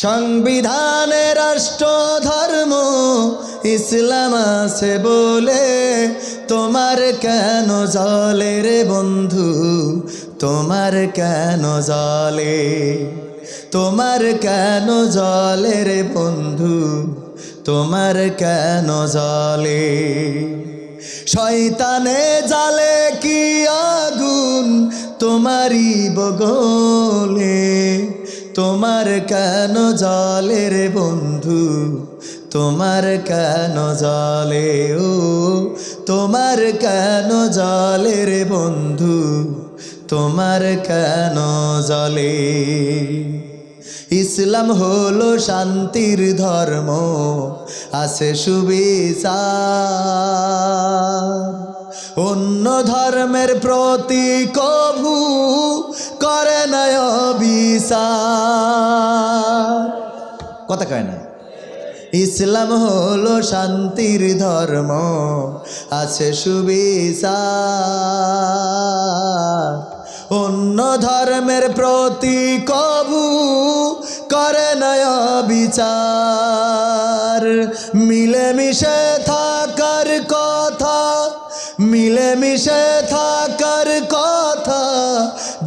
সংবিধানে রাষ্ট্র ধর্ম ইসলাম আছে বলে তোমার কেন জলে রে বন্ধু? তোমার কেন জলে? তোমার কেন জলে রে বন্ধু? তোমার কেন জলে? শয়তানে জালে কি আগুন তোমারই বগলে? তোমার কেন জলে রে বন্ধু? তোমার কেন জলে ও? তোমার কেন জলে রে বন্ধু? তোমার কেন জলে? ইসলাম হলো শান্তির ধর্ম, আছে সুবিচার। অন্য ধর্মের প্রতি কভু কথা কয় না। ইসলাম হলো শান্তির ধর্ম, আছে সুবিচার। অন্য ধর্মের প্রতি কবু করে নয় বিচার মিলেমিশে থাকার কথা, মিলেমিশে থাকার কথা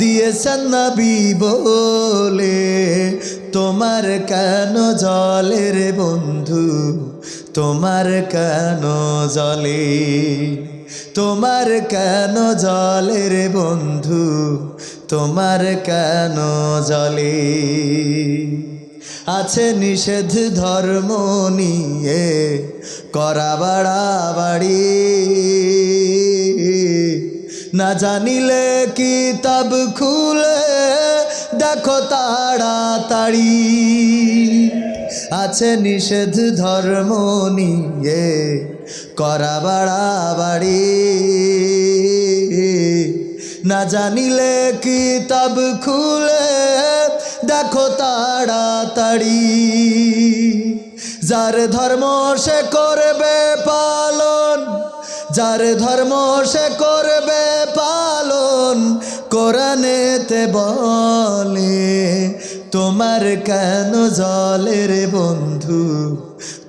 দিয়েছেন নবী বলে, তোমার কেন জলে রে বন্ধু? তোমার কেন জলে? তোমার কেন জলে রে বন্ধু? তোমার কেন জলে? আছে নিষেধ ধর্ম নিয়ে, করা বাড়াবাড়ি। না জানিলে কিতাব খুলে, দেখো তাড়াতাড়ি। আছে নিষেধ ধর্ম নিয়ে, করা বাড়াবাড়ি। না জানিলে কিতাব খুলে, দেখো তাড়াতাড়ি। যার ধর্ম সে করবে পালন যার ধর্ম সে করবে পালন, কোরআনেতে বলে, তোমার কেন জলে রে বন্ধু?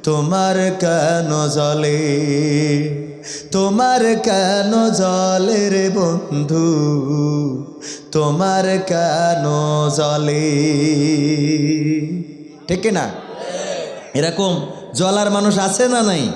তোমার কেন জলে? তোমার কেন জলে রে বন্ধু? তোমার কেন জলে? ঠিক না এরকম জলার মানুষ আছে না নাই?